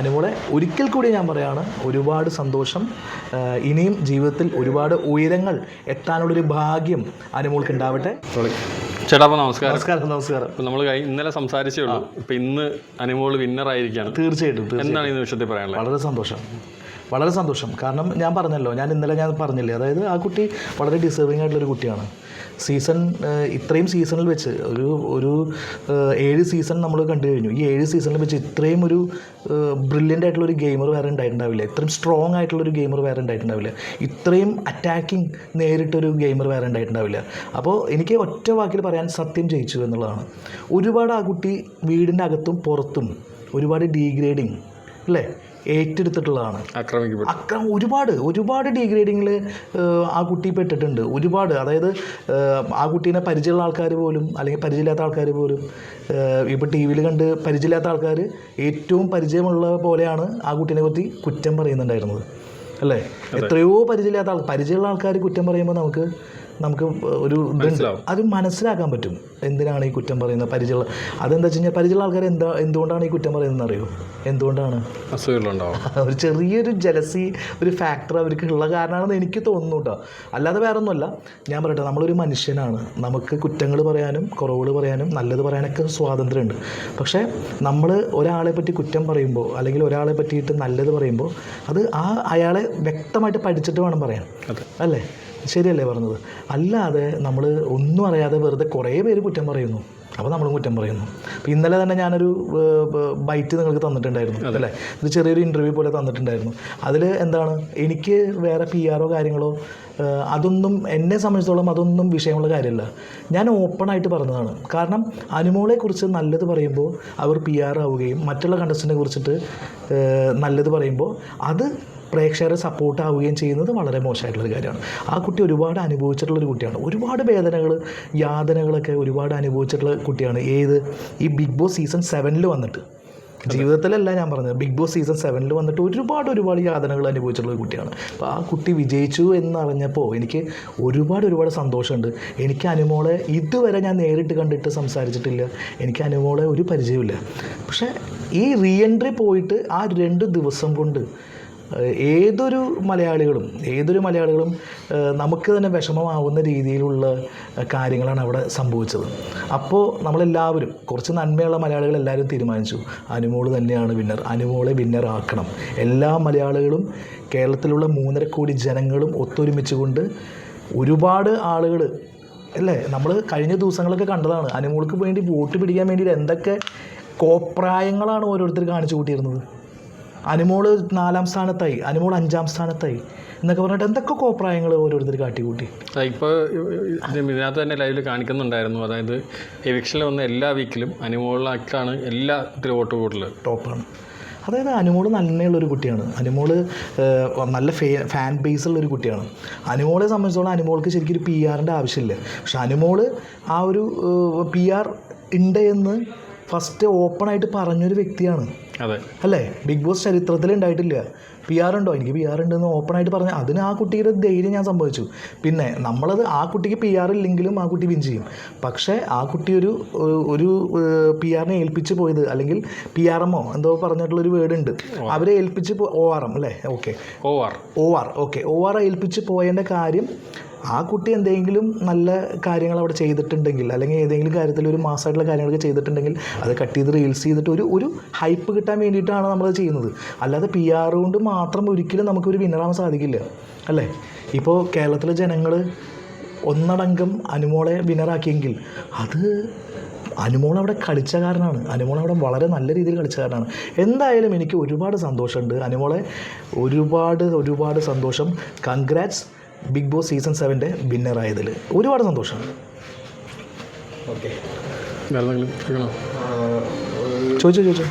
അനുമോളെ ഒരിക്കൽ കൂടി ഞാൻ പറയാണ് ഒരുപാട് സന്തോഷം. ഇനിയും ജീവിതത്തിൽ ഒരുപാട് ഉയരങ്ങൾ എത്താനുള്ളൊരു ഭാഗ്യം അനുമോൾക്ക് ഉണ്ടാവട്ടെ. ചേട്ടാ അപ്പോൾ നമസ്കാരം. നമസ്കാരം നമസ്കാരം. ഇപ്പം നമ്മൾ ഇന്നലെ സംസാരിച്ചേ ഉള്ളൂ. ഇപ്പം ഇന്ന് അനുമോൾ വിന്നർ ആയിരിക്കുകയാണ്. തീർച്ചയായിട്ടും തീർച്ചയായിട്ടും. എന്താണ് ഈ നിമിഷത്തിൽ പറയാനുള്ളത്? വളരെ സന്തോഷം. വളരെ സന്തോഷം. കാരണം ഞാൻ പറഞ്ഞല്ലോ ഞാൻ ഇന്നലെ ഞാൻ പറഞ്ഞില്ലേ അതായത് ആ കുട്ടി വളരെ ഡിസേർവിംഗ് ആയിട്ടുള്ളൊരു കുട്ടിയാണ്. സീസൺ ഇത്രയും സീസണിൽ വെച്ച് ഒരു ഒരു ഏഴ് സീസൺ നമ്മൾ കണ്ടു കഴിഞ്ഞു. ഈ ഏഴ് സീസണിൽ വെച്ച് ഇത്രയും ഒരു ബ്രില്യന്റ് ആയിട്ടുള്ള ഒരു ഗെയിമർ വേറെ ഉണ്ടായിട്ടുണ്ടാവില്ല. ഇത്രയും സ്ട്രോങ് ആയിട്ടുള്ള ഒരു ഗെയിമർ വേറെ ഉണ്ടായിട്ടുണ്ടാവില്ല. ഇത്രയും അറ്റാക്കിംഗ് നേരിട്ടൊരു ഗെയിമർ വേറെ ഉണ്ടായിട്ടുണ്ടാവില്ല. അപ്പോൾ എനിക്ക് ഒറ്റ വാക്കിൽ പറയാൻ സത്യം ജയിച്ചു എന്നുള്ളതാണ്. ഒരുപാട് ആ കുട്ടി വീടിന്റെ അകത്തും പുറത്തും ഒരുപാട് ഡീഗ്രേഡിങ് അല്ലേ? ഏറ്റെടുത്തിട്ടുള്ളതാണ്. ആക്രമിക്കപ്പെട്ടു. അക്രമം ഒരുപാട് ഒരുപാട് ഡീഗ്രേഡിങ്ങിൽ ആ കുട്ടി പെട്ടിട്ടുണ്ട്. ഒരുപാട്. അതായത് ആ കുട്ടീനെ പരിചയമുള്ള ആൾക്കാർ പോലും അല്ലെങ്കിൽ പരിചയമില്ലാത്ത ആൾക്കാർ പോലും ഇപ്പോൾ ടി വിയിൽ കണ്ട് പരിചയമില്ലാത്ത ആൾക്കാർ ഏറ്റവും പരിചയമുള്ള പോലെയാണ് ആ കുട്ടീനെ പറ്റി കുറ്റം പറയുന്നുണ്ടായിരുന്നത്. അല്ലേ? എത്രയോ പരിചയമില്ലാത്ത ആൾ പരിചയമുള്ള ആൾക്കാർ കുറ്റം പറയുമ്പോൾ നമുക്ക് നമുക്ക് ഒരു ഇതുണ്ട്. അത് മനസ്സിലാക്കാൻ പറ്റും. എന്തിനാണ് ഈ കുറ്റം പറയുന്നത് പരിചയമുള്ള അതെന്താ വെച്ച് കഴിഞ്ഞാൽ പരിചയമുള്ള ആൾക്കാർ എന്താ എന്തുകൊണ്ടാണ് ഈ കുറ്റം പറയുന്നത് അറിയോ? എന്തുകൊണ്ടാണ്? ഒരു ചെറിയൊരു ജലസി ഒരു ഫാക്ടർ അവർക്ക് ഉള്ള കാരണമാണെന്ന് എനിക്ക് തോന്നുന്നു കേട്ടോ അല്ലാതെ വേറെ ഒന്നുമല്ല ഞാൻ പറയട്ടെ നമ്മളൊരു മനുഷ്യനാണ്. നമുക്ക് കുറ്റങ്ങൾ പറയാനും കുറവുകൾ പറയാനും നല്ലത് പറയാനൊക്കെ സ്വാതന്ത്ര്യമുണ്ട്. പക്ഷേ നമ്മൾ ഒരാളെ പറ്റി കുറ്റം പറയുമ്പോൾ അല്ലെങ്കിൽ ഒരാളെ പറ്റിയിട്ട് നല്ലത് പറയുമ്പോൾ അത് ആ അയാളെ വ്യക്തമായിട്ട് പഠിച്ചിട്ട് വേണം പറയാൻ. അല്ലേ? ശരിയല്ലേ പറഞ്ഞത്? അല്ലാതെ നമ്മൾ ഒന്നും അറിയാതെ വെറുതെ കുറേ പേര് കുറ്റം പറയുന്നു. അപ്പോൾ നമ്മളും കുറ്റം പറയുന്നു. അപ്പോൾ ഇന്നലെ തന്നെ ഞാനൊരു ബൈറ്റ് നിങ്ങൾക്ക് തന്നിട്ടുണ്ടായിരുന്നു അല്ലേ? ഇത് ചെറിയൊരു ഇന്റർവ്യൂ പോലെ തന്നിട്ടുണ്ടായിരുന്നു. അതിൽ എന്താണ്? എനിക്ക് വേറെ പി ആറോ കാര്യങ്ങളോ അതൊന്നും എന്നെ സംബന്ധിച്ചിടത്തോളം അതൊന്നും വിഷയമുള്ള കാര്യമല്ല. ഞാൻ ഓപ്പണായിട്ട് പറഞ്ഞതാണ്. കാരണം അനുമോളെക്കുറിച്ച് നല്ലത് പറയുമ്പോൾ അവർ പി ആർ ആവുകയും മറ്റുള്ള കണ്ടസ്റ്റിനെ കുറിച്ചിട്ട് നല്ലത് പറയുമ്പോൾ അത് പ്രേക്ഷകരെ സപ്പോർട്ട് ആവുകയും ചെയ്യുന്നത് വളരെ മോശമായിട്ടുള്ളൊരു കാര്യമാണ്. ആ കുട്ടി ഒരുപാട് അനുഭവിച്ചിട്ടുള്ളൊരു കുട്ടിയാണ്. ഒരുപാട് വേദനകൾ യാതനകളൊക്കെ ഒരുപാട് അനുഭവിച്ചിട്ടുള്ള കുട്ടിയാണ്. ഏത്? ഈ ബിഗ് ബോസ് സീസൺ സെവനിൽ വന്നിട്ട്. ജീവിതത്തിലല്ല ഞാൻ പറഞ്ഞത്. ബിഗ് ബോസ് സീസൺ സെവനിൽ വന്നിട്ട് ഒരുപാട് ഒരുപാട് യാതനകൾ അനുഭവിച്ചിട്ടുള്ള കുട്ടിയാണ്. അപ്പോൾ ആ കുട്ടി വിജയിച്ചു എന്നറിഞ്ഞപ്പോൾ എനിക്ക് ഒരുപാട് ഒരുപാട് സന്തോഷമുണ്ട്. എനിക്ക് അനുമോളെ ഇതുവരെ ഞാൻ നേരിട്ട് കണ്ടിട്ട് സംസാരിച്ചിട്ടില്ല. എനിക്ക് അനുമോളെ ഒരു പരിചയമില്ല പക്ഷേ ഈ റീ എൻട്രി പോയിട്ട് ആ രണ്ട് ദിവസം കൊണ്ട് ഏതൊരു മലയാളികളും ഏതൊരു മലയാളികളും നമുക്ക് തന്നെ വിഷമമാവുന്ന രീതിയിലുള്ള കാര്യങ്ങളാണ് അവിടെ സംഭവിച്ചത്. അപ്പോൾ നമ്മളെല്ലാവരും കുറച്ച് നന്മയുള്ള മലയാളികൾ എല്ലാവരും തീരുമാനിച്ചു. അനുമോൾ തന്നെയാണ് വിന്നർ അനുമോളെ വിന്നർ ആക്കണം. എല്ലാ മലയാളികളും കേരളത്തിലുള്ള മൂന്നര കോടി ജനങ്ങളും ഒത്തൊരുമിച്ച് കൊണ്ട് ഒരുപാട് ആളുകൾ അല്ലേ? നമ്മൾ കഴിഞ്ഞ ദിവസങ്ങളൊക്കെ കണ്ടതാണ്. അനുമോൾക്ക് വേണ്ടി വോട്ട് പിടിക്കാൻ വേണ്ടിയിട്ട് എന്തൊക്കെ കോപ്രായങ്ങളാണ് ഓരോരുത്തർ കാണിച്ചു കൂട്ടിയിരുന്നത്. അനുമോൾ നാലാം സ്ഥാനത്തായി അനുമോൾ അഞ്ചാം സ്ഥാനത്തായി എന്നൊക്കെ പറഞ്ഞിട്ട് എന്തൊക്കെ കോപ്രായങ്ങൾ ഓരോരുത്തർ കാട്ടിക്കൂട്ടി? ഇപ്പോൾ ഇതിനകത്ത് തന്നെ ലൈവിൽ കാണിക്കുന്നുണ്ടായിരുന്നു. അതായത് എവിക്ഷനിൽ വന്ന എല്ലാ വീക്കിലും അനുമോളിലേക്കാണ് എല്ലാ ഇതിലും വോട്ട് കൂടുതൽ ടോപ്പാണ്. അതായത് അനുമോൾ നന്മയുള്ളൊരു കുട്ടിയാണ്. അനുമോൾ നല്ല ഫേ ഫാൻ ബേസ് ഉള്ള ഒരു കുട്ടിയാണ്. അനുമോളെ സംബന്ധിച്ചോളം അനുമോൾക്ക് ശരിക്കും ഒരു പി ആറിന്റെ ആവശ്യമില്ല. പക്ഷെ അനുമോൾ ആ ഒരു പി ആർ ഉണ്ട് എന്ന് ഫസ്റ്റ് ഓപ്പണായിട്ട് പറഞ്ഞൊരു വ്യക്തിയാണ്. അല്ലേ? ബിഗ് ബോസ് ചരിത്രത്തിൽ ഉണ്ടായിട്ടില്ല. പി ആർ ഉണ്ടോ? എനിക്ക് പി ആർ ഉണ്ടെന്ന് ഓപ്പണായിട്ട് പറഞ്ഞു. അതിന് ആ കുട്ടിയുടെ ധൈര്യം ഞാൻ സംഭവിച്ചു. പിന്നെ നമ്മളത് ആ കുട്ടിക്ക് പി ആർ ഇല്ലെങ്കിലും ആ കുട്ടി വിൻ ചെയ്യും. പക്ഷേ ആ കുട്ടി ഒരു ഒരു പി ആറിനെ ഏൽപ്പിച്ച് പോയത് അല്ലെങ്കിൽ പി ആർ എമ്മോ എന്തോ പറഞ്ഞിട്ടുള്ളൊരു വേർഡ് ഉണ്ട്. അവരെ ഏൽപ്പിച്ച് ഒ ആർ എം അല്ലേ? Okay O R. O R okay O R ഏൽപ്പിച്ച് പോയതിന്റെ കാര്യം ആ കുട്ടി എന്തെങ്കിലും നല്ല കാര്യങ്ങൾ അവിടെ ചെയ്തിട്ടുണ്ടെങ്കിൽ അല്ലെങ്കിൽ ഏതെങ്കിലും കാര്യത്തിൽ ഒരു മാസമായിട്ടുള്ള കാര്യങ്ങളൊക്കെ ചെയ്തിട്ടുണ്ടെങ്കിൽ അത് കട്ട് ചെയ്ത് റീൽസ് ചെയ്തിട്ട് ഒരു ഒരു ഹൈപ്പ് കിട്ടാൻ വേണ്ടിയിട്ടാണ് നമ്മളത് ചെയ്യുന്നത്. അല്ലാതെ പി ആർ കൊണ്ട് മാത്രം ഒരിക്കലും നമുക്കൊരു വിന്നറാവാൻ സാധിക്കില്ല അല്ലേ? ഇപ്പോൾ കേരളത്തിലെ ജനങ്ങൾ ഒന്നടങ്കം അനുമോളെ വിന്നറാക്കിയെങ്കിൽ അത് അനുമോൾ അവിടെ കളിച്ച കാരണമാണ് അനുമോൾ അവിടെ വളരെ നല്ല രീതിയിൽ കളിച്ച കാരണമാണ് എന്തായാലും എനിക്ക് ഒരുപാട് സന്തോഷമുണ്ട്. അനുമോളെ ഒരുപാട് ഒരുപാട് സന്തോഷം. കൺഗ്രാറ്റ്സ് ബിഗ് ബോസ് സീസൺ സെവന്റെ വിന്നറായതിൽ ഒരുപാട് സന്തോഷം. ഓക്കെ. ചോദിച്ചോ ചോദിച്ചോ.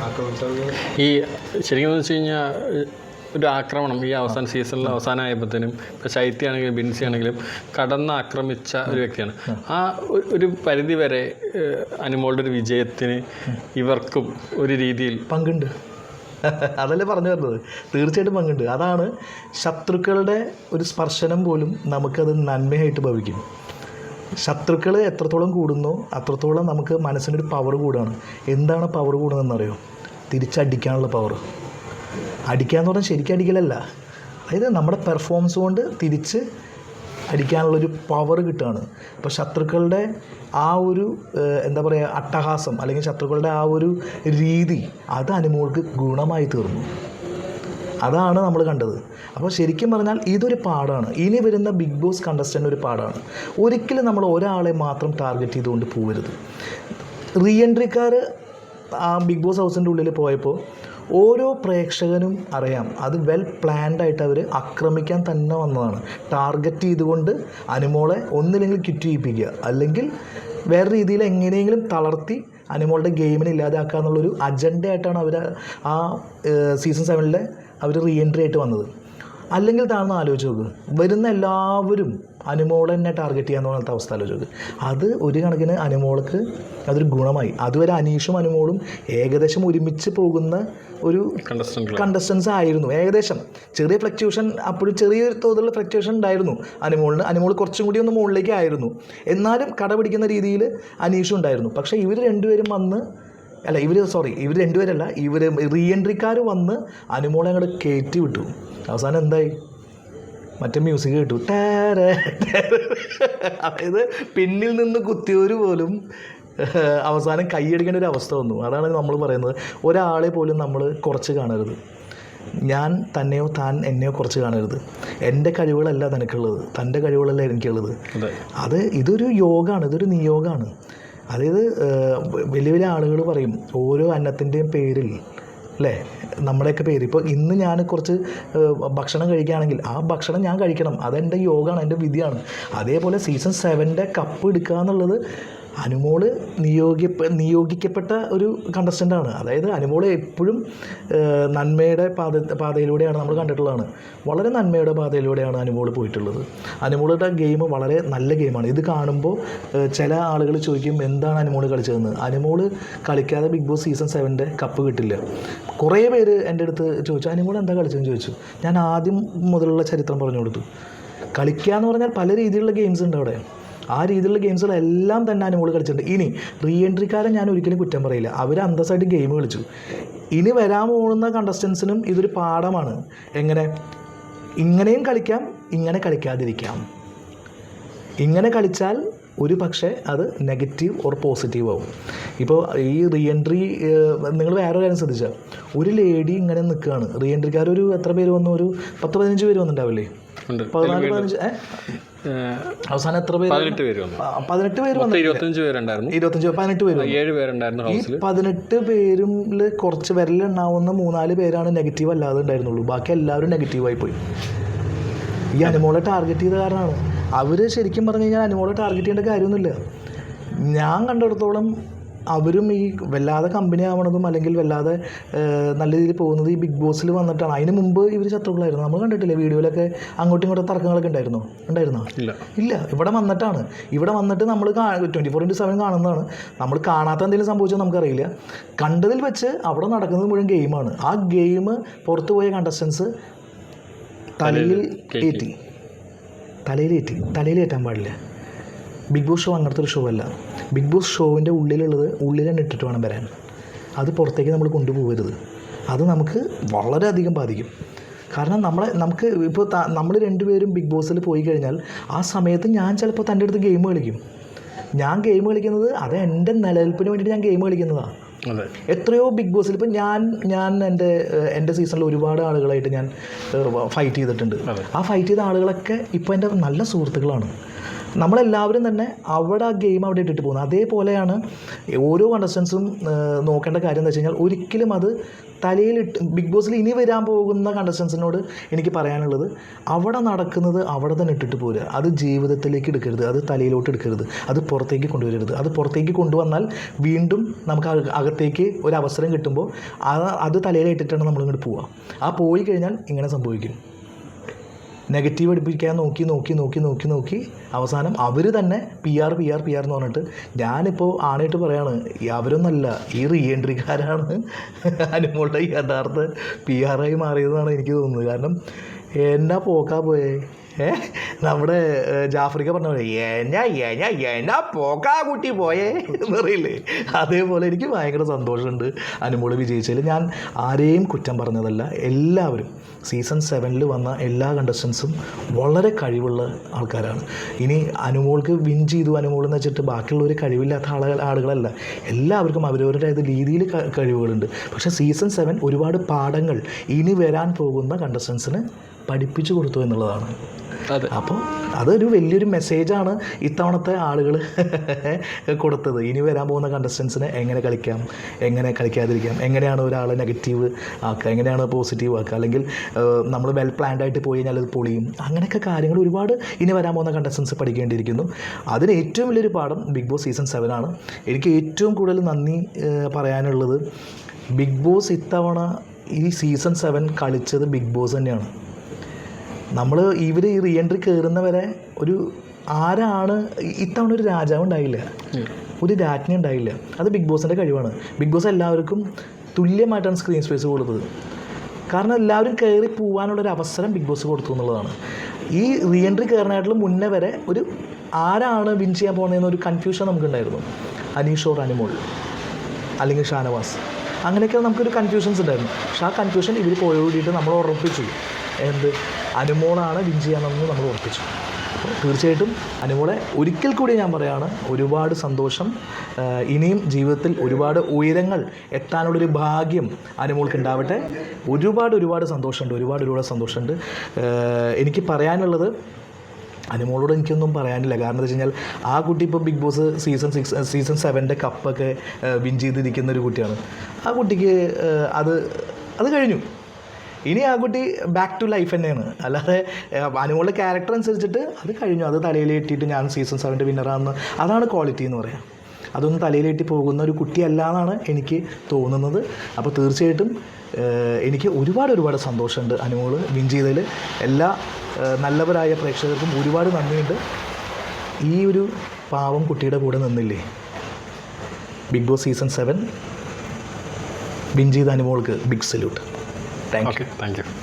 ഈ ശരിക്കും വെച്ച് കഴിഞ്ഞാൽ ഒരു ആക്രമണം ഈ അവസാന സീസണിൽ അവസാനമായപ്പോഴത്തേനും ഇപ്പോൾ ശൈത്യാണെങ്കിലും ബിൻസി ആണെങ്കിലും കടന്ന് ആക്രമിച്ച ഒരു വ്യക്തിയാണ്. ആ. ഒരു പരിധി വരെ അനുമോളുടെ ഒരു വിജയത്തിന് ഇവർക്കും ഒരു രീതിയിൽ പങ്കുണ്ട്. അതല്ലേ പറഞ്ഞു വരുന്നത്. തീർച്ചയായിട്ടും പങ്കുണ്ട്. അതാണ് ശത്രുക്കളുടെ ഒരു സ്പർശനം പോലും നമുക്കത് നന്മയായിട്ട് ഭവിക്കും. ശത്രുക്കൾ എത്രത്തോളം കൂടുന്നോ അത്രത്തോളം നമുക്ക് മനസ്സിനൊരു പവർ കൂടുകയാണ്. എന്താണ് പവർ കൂടുന്നതെന്നറിയോ? തിരിച്ചടിക്കാനുള്ള പവർ അടിക്കുക എന്ന് പറഞ്ഞാൽ ശരിക്കും അടിക്കലല്ല. അതായത് നമ്മുടെ പെർഫോമൻസ് കൊണ്ട് തിരിച്ച് അടിക്കാനുള്ളൊരു പവർ കിട്ടുകയാണ്. അപ്പോൾ ശത്രുക്കളുടെ ആ ഒരു എന്താ പറയുക അട്ടഹാസം അല്ലെങ്കിൽ ശത്രുക്കളുടെ ആ ഒരു രീതി അത് അനുമോൾക്ക് ഗുണമായി തീർന്നു. അതാണ് നമ്മൾ കണ്ടത്. അപ്പോൾ ശരിക്കും പറഞ്ഞാൽ ഇതൊരു പാടാണ്. ഇനി വരുന്ന ബിഗ് ബോസ് കണ്ടസ്റ്റന്റ് ഒരു പാടാണ്. ഒരിക്കലും നമ്മൾ ഒരാളെ മാത്രം ടാർഗറ്റ് ചെയ്തുകൊണ്ട് പോകരുത് റീ എൻട്രിക്കാർ ആ ബിഗ് ബോസ് ഹൗസിന്റെ ഉള്ളിൽ പോയപ്പോൾ ഓരോ പ്രേക്ഷകനും അറിയാം. അത് വെൽ പ്ലാൻഡ് ആയിട്ട് അവർ ആക്രമിക്കാൻ തന്നെ വന്നതാണ്. ടാർഗറ്റ് ചെയ്തുകൊണ്ട് അനുമോളെ ഒന്നില്ലെങ്കിൽ കിറ്റ് ചെയ്യിപ്പിക്കുക. അല്ലെങ്കിൽ വേറെ രീതിയിൽ എങ്ങനെയെങ്കിലും തളർത്തി അനുമോളുടെ ഗെയിമിനെ ഇല്ലാതാക്കുക എന്നുള്ളൊരു അജണ്ടയായിട്ടാണ് അവർ ആ സീസൺ സെവനിലെ അവർ റീ എൻട്രി ആയിട്ട് വന്നത്. അല്ലെങ്കിൽ താഴ്ന്ന് ആലോചിച്ച് നോക്ക്. വരുന്ന എല്ലാവരും അനുമോളെ തന്നെ ടാർഗറ്റ് ചെയ്യാൻ തോന്നാത്ത അവസ്ഥ ആലോചിച്ച് നോക്ക്. അത് ഒരു കണക്കിന് അനുമോൾക്ക് അതൊരു ഗുണമായി. അതുവരെ അനീഷും അനുമോളും ഏകദേശം ഒരുമിച്ച് പോകുന്ന ഒരു കണ്ടസ്റ്റൻസ് ആയിരുന്നു. ഏകദേശം. ചെറിയ ഫ്ലക്ച്വേഷൻ അപ്പോഴും ചെറിയ തോതിലുള്ള ഫ്ലക്ച്വേഷൻ ഉണ്ടായിരുന്നു അനുമോളിന്. അനുമോൾ കുറച്ചും കൂടി ഒന്ന് മുകളിലേക്ക് ആയിരുന്നു. എന്നാലും കട പിടിക്കുന്ന രീതിയിൽ അനീഷും ഉണ്ടായിരുന്നു. പക്ഷേ ഇവർ രണ്ടുപേരും വന്ന് അല്ല ഇവർ സോറി ഇവർ രണ്ടുപേരല്ല ഇവർ റീ എൻട്രിക്കാർ വന്ന് അനുമോളെ അങ്ങോട്ട് കയറ്റി വിട്ടു. അവസാനം എന്തായി? മറ്റേ മ്യൂസിക് കേട്ടു. ടേറെ. അതായത് പിന്നിൽ നിന്ന് കുത്തിയവർ പോലും അവസാനം കൈയടിക്കേണ്ട ഒരു അവസ്ഥ വന്നു. അതാണ് നമ്മൾ പറയുന്നത്. ഒരാളെ പോലും നമ്മൾ കുറച്ച് കാണരുത്. ഞാൻ തന്നെയോ താൻ എന്നെയോ കുറച്ച് കാണരുത്. എന്റെ കഴിവുകളല്ല തനിക്കുള്ളത്. തന്റെ കഴിവുകളല്ല എനിക്കുള്ളത്. അത്. ഇതൊരു യോഗമാണ് ഇതൊരു നിയോഗമാണ് അതായത് വലിയ വലിയ ആളുകൾ പറയും ഓരോ അന്നത്തിന്റെയും പേരിൽ അല്ലേ നമ്മുടെയൊക്കെ പേര്. ഇപ്പോൾ ഇന്ന് ഞാൻ കുറച്ച് ഭക്ഷണം കഴിക്കുകയാണെങ്കിൽ ആ ഭക്ഷണം ഞാൻ കഴിക്കണം. അതെന്റെ യോഗമാണ് എന്റെ വിധിയാണ്. അതേപോലെ സീസൺ സെവന്റെ കപ്പ് എടുക്കുക എന്നുള്ളത് അനുമോൾ നിയോഗിപ്പ നിയോഗിക്കപ്പെട്ട ഒരു കണ്ടസ്റ്റന്റാണ് അതായത് അനുമോൾ എപ്പോഴും നന്മയുടെ പാത പാതയിലൂടെയാണ് നമ്മൾ കണ്ടിട്ടുള്ളതാണ്. വളരെ നന്മയുടെ പാതയിലൂടെയാണ് അനുമോൾ പോയിട്ടുള്ളത്. അനുമോളുടെ ഗെയിം വളരെ നല്ല ഗെയിമാണ് ഇത് കാണുമ്പോൾ ചില ആളുകൾ ചോദിക്കും എന്താണ് അനുമോൾ കളിച്ചതെന്ന്? അനുമോൾ കളിക്കാതെ ബിഗ് ബോസ് സീസൺ സെവന്റെ കപ്പ് കിട്ടില്ല. കുറേ പേര് എന്റെ അടുത്ത് ചോദിച്ചു അനുമോൾ എന്താ കളിച്ചതെന്ന്? ചോദിച്ചു. ഞാൻ ആദ്യം മുതലുള്ള ചരിത്രം പറഞ്ഞു കൊടുത്തു. കളിക്കുക എന്ന് പറഞ്ഞാൽ പല രീതിയിലുള്ള ഗെയിംസ് ഉണ്ട് അവിടെ. ആ രീതിയിലുള്ള ഗെയിംസുകളെല്ലാം തന്നെ അനുമോൾ കളിച്ചിട്ടുണ്ട്. ഇനി റീ എൻട്രിക്കാരെ ഞാൻ ഒരിക്കലും കുറ്റം പറയില്ല. അവർ അന്തസ്സായിട്ട് ഗെയിം കളിച്ചു. ഇനി വരാൻ പോകുന്ന കണ്ടസ്റ്റൻസിനും ഇതൊരു പാഠമാണ്. എങ്ങനെ? ഇങ്ങനെയും കളിക്കാം ഇങ്ങനെ കളിക്കാതിരിക്കാം. ഇങ്ങനെ കളിച്ചാൽ ഒരു പക്ഷേ അത് നെഗറ്റീവ് ഓർ പോസിറ്റീവ് ആവും. ഇപ്പോൾ ഈ റീ എൻട്രി നിങ്ങൾ വേറൊരു കാര്യം ശ്രദ്ധിച്ചാൽ ഒരു ലേഡി ഇങ്ങനെ നിൽക്കുകയാണ്. റീ എൻട്രിക്കാർ ഒരു എത്ര പേര് വന്നു? ഒരു പത്ത് പതിനഞ്ച് പേര് വന്നിട്ടുണ്ടാവില്ലേ? പതിനാല് പതിനഞ്ച് അവസാനം എത്ര പേര് പതിനെട്ട് പേര് പതിനെട്ട് പേര് വന്നു ഇരുപത്തഞ്ച് പേരുണ്ടായിരുന്നു. ഇരുപത്തഞ്ച് പതിനെട്ട് പേര്. ഏഴ് പേരുണ്ടായിരുന്നു ഹൗസിൽ പതിനെട്ട് പേരിൽ കുറച്ച് വിരലുണ്ടാവുന്ന മൂന്നാൽ പേരാണ് നെഗറ്റീവ് അല്ലാതെ ഉണ്ടായിരുന്നുള്ളൂ. ബാക്കി എല്ലാവരും നെഗറ്റീവായി പോയി. ഈ അനുമോളെ ടാർഗറ്റ് ചെയ്ത കാരണമാണ്. അവർ ശരിക്കും പറഞ്ഞു കഴിഞ്ഞാൽ അനുമോളെ ടാർഗറ്റ് ചെയ്യേണ്ട കാര്യമൊന്നുമില്ല. ഞാൻ കണ്ടിടത്തോളം അവരും ഈ വല്ലാതെ കമ്പനി ആവണതും അല്ലെങ്കിൽ വല്ലാതെ നല്ല രീതിയിൽ പോകുന്നത് ഈ ബിഗ് ബോസിൽ വന്നിട്ടാണ്. അതിന് മുമ്പ് ഇവർ ശത്രുക്കളായിരുന്നു. നമ്മൾ കണ്ടിട്ടില്ലേ വീഡിയോയിലൊക്കെ അങ്ങോട്ടും ഇങ്ങോട്ടും തർക്കങ്ങളൊക്കെ ഉണ്ടായിരുന്നു? ഉണ്ടായിരുന്നോ? ഇല്ല. ഇല്ല. ഇവിടെ വന്നിട്ടാണ്. ഇവിടെ വന്നിട്ട് നമ്മൾ ട്വന്റി ഫോർ ഇന്റു സെവൻ കാണുന്നതാണ്. നമ്മൾ കാണാത്ത എന്തെങ്കിലും സംഭവിച്ചാൽ നമുക്കറിയില്ല. കണ്ടതിൽ വെച്ച് അവിടെ നടക്കുന്നത് മുഴുവൻ ഗെയിമാണ്. ആ ഗെയിം പുറത്തു പോയ കണ്ടസ്റ്റൻസ് തലയിൽ ഏറ്റി. തലയിലേറ്റി തലയിലേറ്റാൻ പാടില്ല. ബിഗ് ബോസ് ഷോ അങ്ങനത്തെ ഒരു ഷോ അല്ല. ബിഗ് ബോസ് ഷോവിന്റെ ഉള്ളിലുള്ളത് ഉള്ളിൽ തന്നെ ഇട്ടിട്ട് വേണം വരാൻ. അത് പുറത്തേക്ക് നമ്മൾ കൊണ്ടുപോകരുത്. അത് നമുക്ക് വളരെയധികം ബാധിക്കും. കാരണം നമ്മളെ നമുക്ക് ഇപ്പോൾ നമ്മൾ രണ്ടുപേരും ബിഗ് ബോസിൽ പോയി കഴിഞ്ഞാൽ ആ സമയത്ത് ഞാൻ ചിലപ്പോൾ തന്റെ അടുത്ത് ഗെയിം കളിക്കും. ഞാൻ ഗെയിം കളിക്കുന്നത് അത് എന്റെ നിലനിൽപ്പിന് വേണ്ടിയിട്ട് ഞാൻ ഗെയിം കളിക്കുന്നതാണ് എത്രയോ ബിഗ് ബോസിൽ ഇപ്പം ഞാൻ ഞാൻ എന്റെ എന്റെ സീസണിൽ ഒരുപാട് ആളുകളായിട്ട് ഞാൻ ഫൈറ്റ് ചെയ്തിട്ടുണ്ട്. ആ ഫൈറ്റ് ചെയ്ത ആളുകളൊക്കെ ഇപ്പോൾ എന്റെ നല്ല സുഹൃത്തുക്കളാണ്. നമ്മളെല്ലാവരും തന്നെ അവിടെ ആ ഗെയിം അവിടെ ഇട്ടിട്ട് പോകുന്നത് അതേപോലെയാണ് ഓരോ കണ്ടസ്റ്റൻസും നോക്കേണ്ട കാര്യം എന്ന് വെച്ച് കഴിഞ്ഞാൽ ഒരിക്കലും അത് തലയിലിട്ട് ബിഗ് ബോസിൽ ഇനി വരാൻ പോകുന്ന കണ്ടസ്റ്റൻസിനോട് എനിക്ക് പറയാനുള്ളത് അവിടെ നടക്കുന്നത് അവിടെ തന്നെ ഇട്ടിട്ട് പോരുക. അത് ജീവിതത്തിലേക്ക് എടുക്കരുത്. അത് തലയിലോട്ട് എടുക്കരുത്. അത് പുറത്തേക്ക് കൊണ്ടുവരരുത്. അത് പുറത്തേക്ക് കൊണ്ടുവന്നാൽ വീണ്ടും നമുക്ക് അക- അകത്തേക്ക് ഒരു അവസരം കിട്ടുമ്പോൾ അത് തലയിലിട്ടിട്ടാണ് നമ്മളിങ്ങോട്ട് പോവുക. ആ പോയി കഴിഞ്ഞാൽ ഇങ്ങനെ സംഭവിക്കും. നെഗറ്റീവ് അടുപ്പിക്കാൻ നോക്കി നോക്കി നോക്കി നോക്കി നോക്കി. അവസാനം അവർ തന്നെ P R P R P R എന്ന് പറഞ്ഞിട്ട് ഞാനിപ്പോൾ ആണായിട്ട് പറയാണ് അവരൊന്നല്ല ഈ റീ എൻട്രിക്കാരാണ് അനുമോളുടെ യഥാർത്ഥ പി ആറായി മാറിയതെന്നാണ് എനിക്ക് തോന്നുന്നത്. കാരണം എന്നാ പോക്കാ പോയേ? നമ്മുടെ ജാഫ്രിക്ക പറഞ്ഞ പോലെ എന്നാ എന്നാ എന്നാ പോക്കാ കുട്ടി പോയേ എന്ന് പറയില്ലേ അതേപോലെ എനിക്ക് ഭയങ്കര സന്തോഷമുണ്ട് അനുമോൾ വിജയിച്ചതിൽ. ഞാൻ ആരെയും കുറ്റം പറഞ്ഞതല്ല എല്ലാവരും സീസൺ സെവനിൽ വന്ന എല്ലാ കണ്ടസ്റ്റൻസും വളരെ കഴിവുള്ള ആൾക്കാരാണ്. ഇനി അനുമോൾക്ക് വിൻ ചെയ്തു അനുമോൾ എന്ന് വെച്ചിട്ട് ബാക്കിയുള്ളവർ കഴിവില്ലാത്ത ആളുകൾ ആളുകളല്ല. എല്ലാവർക്കും അവരവരുടെ രീതിയിൽ കഴിവുകളുണ്ട്. പക്ഷേ സീസൺ സെവൻ ഒരുപാട് പാഠങ്ങൾ ഇനി വരാൻ പോകുന്ന കണ്ടസ്റ്റൻസിന് പഠിപ്പിച്ചു കൊടുത്തു എന്നുള്ളതാണ്. അതെ. അപ്പോൾ അതൊരു വലിയൊരു മെസ്സേജാണ് ഇത്തവണത്തെ ആളുകൾ കൊടുത്തത്. ഇനി വരാൻ പോകുന്ന കണ്ടസ്റ്റൻസിന് എങ്ങനെ കളിക്കാം? എങ്ങനെ കളിക്കാതിരിക്കാം? എങ്ങനെയാണ് ഒരാളെ നെഗറ്റീവ് ആക്കുക? എങ്ങനെയാണ് പോസിറ്റീവ് ആക്കുക? അല്ലെങ്കിൽ നമ്മൾ വെൽ പ്ലാൻഡ് ആയിട്ട് പോയി കഴിഞ്ഞാൽ അത് പൊളിയും. അങ്ങനെയൊക്കെ കാര്യങ്ങൾ ഒരുപാട് ഇനി വരാൻ പോകുന്ന കണ്ടസ്റ്റൻസ് പഠിക്കേണ്ടിയിരിക്കുന്നു. അതിന് ഏറ്റവും വലിയൊരു പാഠം ബിഗ് ബോസ് സീസൺ സെവൻ ആണ്. എനിക്ക് ഏറ്റവും കൂടുതൽ നന്ദി പറയാനുള്ളത് ബിഗ് ബോസ് ഇത്തവണ ഈ സീസൺ സെവൻ കളിച്ചത് ബിഗ് ബോസ് തന്നെയാണ്. നമ്മൾ ഇവർ ഈ റീ എൻട്രി കയറുന്നവരെ ഒരു ആരാണ് ഇത്തവണ ഒരു രാജാവ് ഉണ്ടായില്ല. ഒരു രാജ്ഞി ഉണ്ടായില്ല. അത് ബിഗ് ബോസിന്റെ കഴിവാണ്. ബിഗ് ബോസ് എല്ലാവർക്കും തുല്യമായിട്ടാണ് സ്ക്രീൻ സ്പേസ് കൊടുത്തത്. കാരണം എല്ലാവരും കയറി പോകാനുള്ള ഒരു അവസരം ബിഗ് ബോസ് കൊടുത്തു എന്നുള്ളതാണ്. ഈ റീ എൻട്രി കയറാനായിട്ടുള്ള മുന്നേ വരെ ഒരു ആരാണ് വിൻ ചെയ്യാൻ പോകുന്നതെന്ന് ഒരു കൺഫ്യൂഷൻ നമുക്കുണ്ടായിരുന്നു. അനീഷ് ഓർ അനിമോൾ അല്ലെങ്കിൽ ഷാനവാസ്. അങ്ങനെയൊക്കെ നമുക്കൊരു കൺഫ്യൂഷൻസ് ഉണ്ടായിരുന്നു പക്ഷെ ആ കൺഫ്യൂഷൻ ഇവർ പോയോടിയിട്ട് നമ്മൾ ഉറപ്പിച്ചു. എന്ത്? അനുമോളാണ് വിൻ ചെയ്യാമെന്ന് നമ്മൾ ഉറപ്പിച്ചു. തീർച്ചയായിട്ടും അനുമോളെ ഒരിക്കൽ കൂടി ഞാൻ പറയുകയാണ് ഒരുപാട് സന്തോഷം. ഇനിയും ജീവിതത്തിൽ ഒരുപാട് ഉയരങ്ങൾ എത്താനുള്ളൊരു ഭാഗ്യം അനുമോൾക്ക് ഉണ്ടാവട്ടെ ഒരുപാട് ഒരുപാട് സന്തോഷമുണ്ട് ഒരുപാട് ഒരുപാട് സന്തോഷമുണ്ട്. എനിക്ക് പറയാനുള്ളത് അനുമോളോട് എനിക്കൊന്നും പറയാനില്ല. കാരണം എന്താ വെച്ച് കഴിഞ്ഞാൽ ആ കുട്ടി ഇപ്പോൾ big boss season six season സെവന്റെ കപ്പൊക്കെ വിൻ ചെയ്തിരിക്കുന്ന ഒരു കുട്ടിയാണ്. ആ കുട്ടിക്ക് അത് അത് കഴിഞ്ഞു. ഇനി ആ കുട്ടി ബാക്ക് ടു ലൈഫ് തന്നെയാണ്. അല്ലാതെ അനുമോളുടെ ക്യാരക്ടർ അനുസരിച്ചിട്ട് അത് കഴിഞ്ഞു. അത് തലയിൽ ഇട്ടിട്ട് ഞാൻ സീസൺ സെവന്റെ വിന്നറാണെന്ന് അതാണ് ക്വാളിറ്റി എന്ന് പറയാം. അതൊന്നും തലയിലേറ്റി പോകുന്ന ഒരു കുട്ടിയല്ല എന്നാണ് എനിക്ക് തോന്നുന്നത്. അപ്പോൾ തീർച്ചയായിട്ടും എനിക്ക് ഒരുപാട് ഒരുപാട് സന്തോഷമുണ്ട് അനുമോൾ വിൻ ചെയ്തതിൽ എല്ലാ നല്ലവരായ പ്രേക്ഷകർക്കും ഒരുപാട് നന്ദിയുണ്ട്. ഈ ഒരു പാവം കുട്ടിയുടെ കൂടെ നിന്നില്ലേ? Bigg Boss season seven win ചെയ്ത അനുമോൾക്ക് big salute Thank okay, you. Thank you.